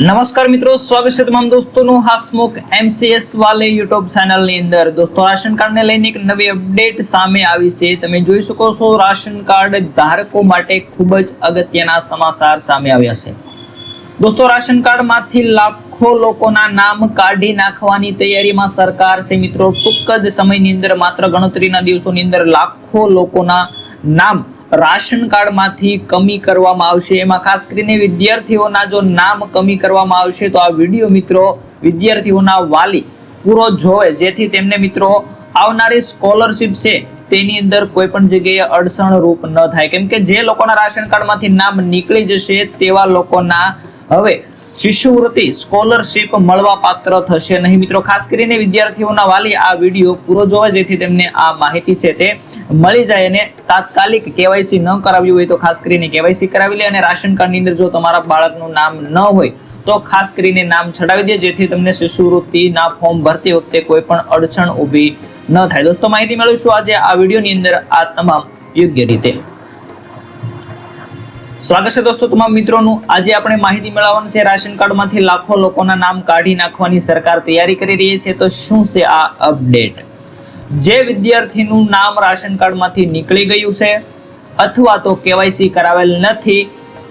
નમસ્કાર મિત્રો, સ્વાગત છે તમામ દોસ્તોનું હાસમુખ એમસીએસ વાલે યુટ્યુબ ચેનલની અંદર. દોસ્તો, રાશન કાર્ડને લઈને એક નવી અપડેટ સામે આવી છે. તમે જોઈ શકો છો, રાશન કાર્ડ ધારકો માટે ખૂબ જ અગત્યના સમાચાર સામે આવ્યા છે. દોસ્તો, રાશન કાર્ડમાંથી લાખો લોકોના નામ કાઢી નાખવાની તૈયારીમાં સરકાર છે મિત્રો. ટૂંક જ સમયની અંદર, માત્ર ગણતરીના દિવસોની અંદર લાખો લોકોના નામ રાશન કાર્ડમાંથી કમી કરવામાં આવશે. એમાં ખાસ કરીને વિદ્યાર્થીઓના જો નામ કમી કરવામાં આવશે, તો આ વીડિયો મિત્રો વિદ્યાર્થીઓના વાલી પૂરો જોવે. જેથી તેમને મિત્રો આવનારી સ્કોલરશિપ છે, તેની અંદર કોઈ પણ જગ્યાએ અડચણ રૂપ ન થાય. કેમ કે જે લોકોના રાશન કાર્ડમાંથી નામ નીકળી જશે, તેવા લોકોના હવે શિષ્યવૃત્તિ સ્કોલરશિપ મળવા પાત્ર થશે નહીં. મિત્રો, ખાસ કરીને વિદ્યાર્થીઓના વાલી આ વીડિયો પૂરો જોવે, જેથી તેમને આ માહિતી છે તે મળી જાય અને તાત્કાલિક કેવાયસી ન કરાવ્યું હોય તો ખાસ કરીને કેવાયસી કરાવી લે અને રાશન કાર્ડની અંદર જો તમારા બાળકનું નામ ન હોય તો ખાસ કરીને નામ છડાવી દે, જેથી તમને શિષ્યવૃત્તિના ફોર્મ ભરતી વખતે કોઈ પણ અડચણ ઊભી ન થાય. દોસ્તો, માહિતી મેળવીશું આજે આ વિડીયોની અંદર આ તમામ યોગ્ય રીતે. સ્વાગત છે દોસ્તો તમામ મિત્રોનું. આજે આપણે માહિતી મેળવવાનું છે રાશન કાર્ડમાંથી લાખો લોકોના નામ કાઢી નાખવાની સરકાર તૈયારી કરી રહી છે તો શું છે આ અપડેટ? જે વિદ્યાર્થીનું નામ રાશન કાર્ડમાંથી નીકળી ગયું છે અથવા તો કેવાયસી કરાવેલ નથી,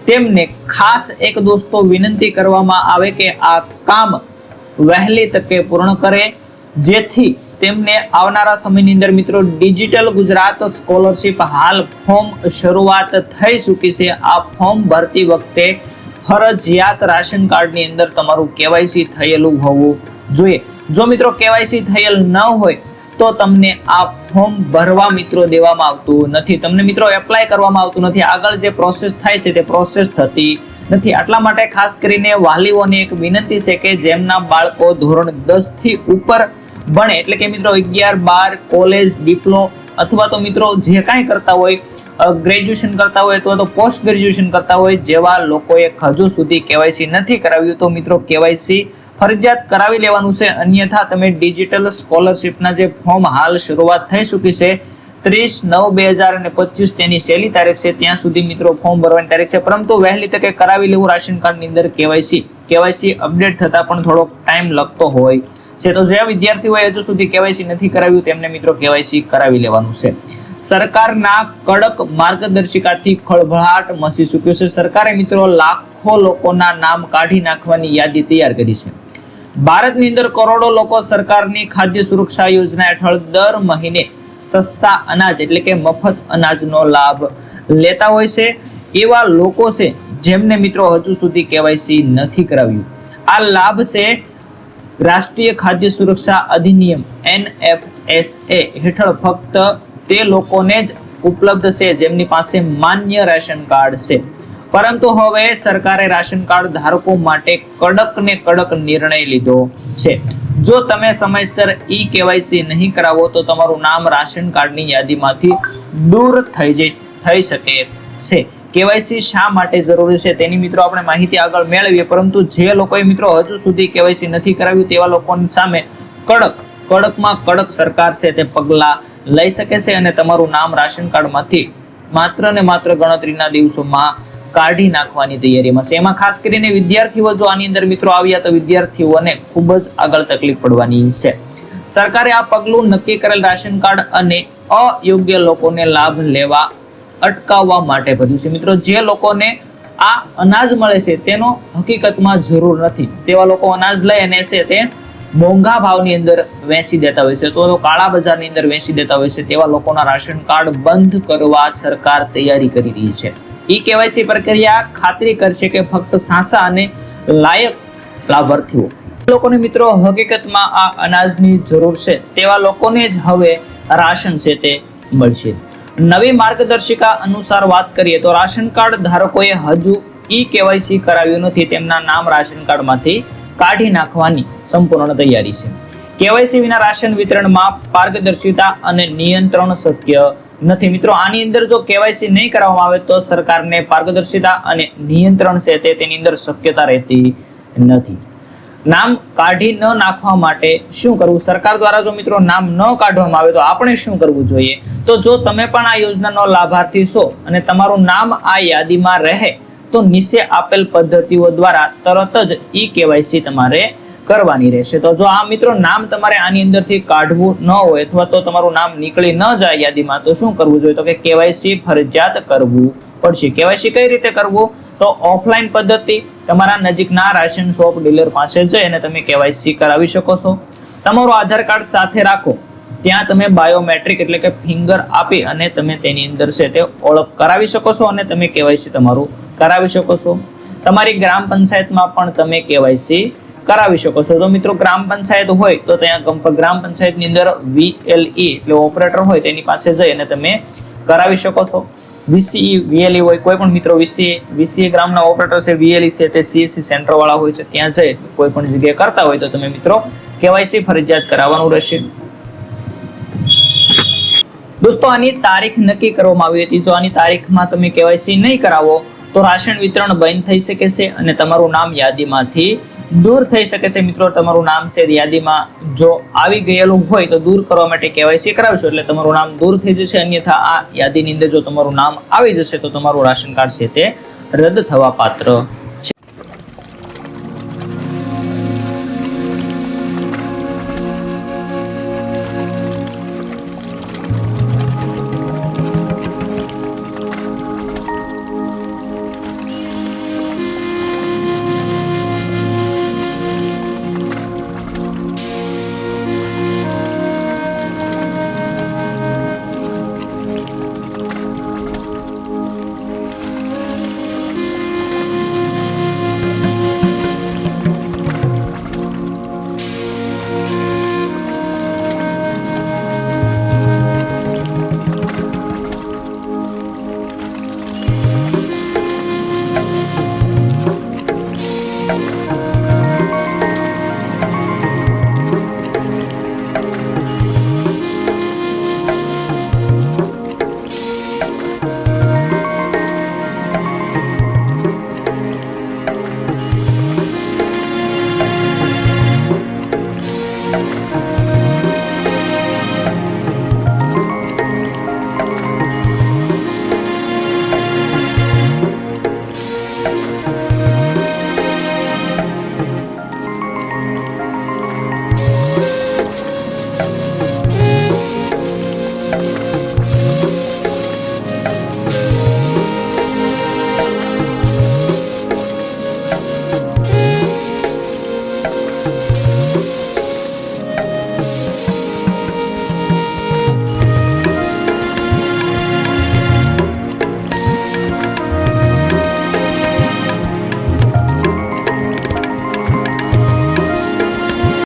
તેમને ખાસ એક દોસ્તો વિનંતી કરવામાં આવે કે આ કામ વહેલી તકે પૂર્ણ કરે, જેથી તેમને આવનારા સમયની અંદર મિત્રો ડિજિટલ ગુજરાત સ્કોલરશિપ હાલ ફોર્મ શરૂઆત થઈ ચૂકી છે. આ ફોર્મ ભરતી વખતે ફરજિયાત રાશન કાર્ડની અંદર તમારું કેવાયસી થયેલું હોવું જોઈએ. જો મિત્રો કેવાયસી થયેલ ન હોય તો તમને આ ફોર્મ ભરવા મિત્રો દેવામાં આવતું નથી. તમને મિત્રો એપ્લાય કરવામાં આવતું નથી. આગળ જે પ્રોસેસ થાય છે તે પ્રોસેસ થતી નથી. આટલા માટે ખાસ કરીને વાલીઓને એક વિનંતી છે કે જેમના બાળકો ધોરણ દસથી ઉપર ભણે. એટલે કે મિત્રો અગિયાર, બાર, કોલેજ, ડિપ્લો અથવા તો મિત્રો જે કાંઈ કરતા હોય ગ્રેજ્યુએશન કરતા હોય અથવા તો પોસ્ટ ગ્રેજ્યુએશન કરતા હોય, જેવા લોકોએ હજુ સુધી કેવાયસી નથી કરાવ્યું, તો મિત્રો કેવાયસી ફરજિયાત કરાવી લેવાનું છે. અન્યથા તમે ડિજિટલ સ્કોલરશિપના જે ફોર્મ હાલ શરૂઆત થઈ ચૂકી છે, ત્રીસ નવ બે હજાર અને પચીસ તેની છેલ્લી તારીખ છે. ત્યાં સુધી મિત્રો ફોર્મ ભરવાની તારીખ છે. પરંતુ વહેલી તકે કરાવી લેવું રાશન કાર્ડની અંદર કેવાયસી કેવાયસી અપડેટ થતાં પણ થોડોક ટાઈમ લગતો હોય. છે. તો જે વિદ્યાર્થીઓએ હજુ સુધી કેવાયસી નથી કરાવ્યું, તેમને મિત્રો કેવાયસી કરાવી લેવાનું છે. સરકારના કડક માર્ગદર્શિકાથી ખળભળાટ મસી ચૂક્યો છે. સરકારે મિત્રો લાખો લોકોના નામ કાઢી નાખવાની યાદી તૈયાર કરી છે. ભારતની અંદર કરોડો લોકો સરકારની ખાદ્ય સુરક્ષા યોજના હેઠળ દર મહિને સસ્તા અનાજ એટલે કે મફત અનાજનો લાભ લેતા હોય છે. એવા લોકો છે જેમને મિત્રો હજુ સુધી કેવાયસી નથી કરાવ્યું. આ લાભ છે રાષ્ટ્રીય ખાદ્ય સુરક્ષા અધિનિયમ એનએફએસએ હેઠળ ફક્ત તે લોકોને જ ઉપલબ્ધ છે જેમની પાસે માન્ય રેશન કાર્ડ છે. પરંતુ હવે સરકારે રાશન કાર્ડ ધારકો માટે કડક ને કડક નિર્ણય લીધો છે. જો તમે સમયસર ઈ કેવાયસી નહીં કરાવો તો તમારું નામ રાશન કાર્ડની યાદીમાંથી દૂર થઈ જઈ, થઈ શકે છે. કેવાયસી શા માટે જરૂરી છે તેની મિત્રો આપણે માહિતી આગળ મેળવીએ. પરંતુ જે લોકોએ મિત્રો હજુ સુધી કેવાયસી નથી કરાવ્યું તેવા લોકોની સામે કડક, કડકમાં કડક સરકાર છે તે પગલાં લઈ શકે છે અને તમારું નામ રાશન કાર્ડમાંથી માત્ર ને માત્ર ગણતરીના દિવસોમાં કાઢી નાખવાની તૈયારીમાં છે. એમાં ખાસ કરીને વિદ્યાર્થીઓ જો આની અંદર મિત્રો આવ્યા તો વિદ્યાર્થીઓને ખૂબ જ આગળ તકલીફ પડવાની છે. સરકારે આ પગલું નક્કી કરેલ રાશન કાર્ડ અને અયોગ્ય લોકોને લાભ લેવા અટકાવવા માટે ભર્યું છે. મિત્રો, જે લોકોને આ અનાજ મળે છે, તેનો હકીકતમાં જરૂર નથી. તેવા લોકો અનાજ લઈ અને છે તે મોંઘા ભાવની અંદર વેચી દેતા હોય છે તો કાળા બજારની અંદર વેચી દેતા હોય છે. તેવા લોકોના રાશન કાર્ડ બંધ કરવા સરકાર તૈયારી કરી રહી છે. ઈ કેવાયસી પ્રક્રિયા ખાતરી કરશે કે ફક્ત સાસા અને લાયક લાભાર્થીઓ. લોકોને મિત્રો, હકીકતમાં આ અનાજની જરૂર છે. તેવા લોકોને જ હવે રાશન છે તે મળશે. નવી માર્ગદર્શિકા અનુસાર વાત કરીએ તો રાશન કાર્ડ ધારકોએ હજુ ઈ કેવાયસી કરાવ્યું નથી. તેમના નામ રાશન કાર્ડમાંથી કાઢી નાખવાની સંપૂર્ણ તૈયારી છે. કેવાયસી વિના રાશન વિતરણમાં પારદર્શિતા અને નિયંત્રણ શક્ય નથી. મિત્રો, આની અંદર જો કેવાયસી નહીં કરવામાં આવે તો સરકારને પારદર્શિતા અને નિયંત્રણ છે તે તેની અંદર શક્યતા રહેતી નથી. નામ કાઢી ન નાખવા માટે શું કરવું? સરકાર દ્વારા જો મિત્રો નામ ન કાઢવામાં આવે તો આપણે શું કરવું જોઈએ? તો જો તમે પણ આ યોજનાનો લાભાર્થી છો અને તમારું નામ આ યાદીમાં રહે, તો નીચે આપેલ પદ્ધતિઓ દ્વારા તરત જ ઈ કેવાયસી તમારે કરવાની રહેશે. તો જો આ મિત્રો નામ તમારે આની અંદરથી કાઢવું ન હોય અથવા તો તમારું નામ નીકળી ન જાય યાદીમાં, તો શું કરવું જોઈએ? તો કે કેવાયસી ફરજિયાત કરવું પડશે. કેવાયસી કઈ રીતે કરવું? તો ઓફલાઈન પદ્ધતિ તમારા નજીકના રાશન શોપ ડીલર પાસે જઈ અને તમે કેવાયસી કરાવી શકો છો. તમારું આધાર કાર્ડ સાથે રાખો. ત્યાં તમે બાયોમેટ્રિક એટલે કે ફિંગર આપી અને તમે તેની અંદર છે તે ઓળખ કરાવી શકો છો અને તમે કેવાયસી તમારું કરાવી શકો છો. તમારી ગ્રામ પંચાયતમાં પણ તમે કેવાયસી કરાવી શકો છો. તો મિત્રો ગ્રામ પંચાયત હોય તો ત્યાં ગ્રામ પંચાયતની અંદર વીએલઈ એટલે ઓપરેટર હોય તેની પાસે જઈ અને તમે કરાવી શકો છો. વીસીઈ વીએલઈ હોય, કોઈ પણ મિત્રો વીસી વીસીએ ગ્રામના ઓપરેટર છે, વીએલઈ છે, તે સીએસસી સેન્ટર વાળા હોય છે, ત્યાં જઈ કોઈ પણ જગ્યાએ કરતા હોય તો તમે મિત્રો કેવાયસી ફરજિયાત કરાવવાનું રહેશે. દોસ્તો, આની તારીખ નક્કી કરવામાં આવી હતી. જો આની તારીખમાં તમે કેવાયસી નહીં કરાવો, તો રાશન વિતરણ બંધ થઈ શકે છે અને તમારું નામ યાદીમાંથી દૂર થઈ શકે છે મિત્રો, તમારું નામ છે યાદીમાં જો આવી ગયેલું હોય તો દૂર કરવા માટે કેવાયસી કરાવશો, એટલે તમારું નામ દૂર થઈ જશે. અન્યથા આ યાદીની અંદર જો તમારું નામ આવી જશે તો તમારું રાશન કાર્ડ છે તે રદ થવા પાત્ર.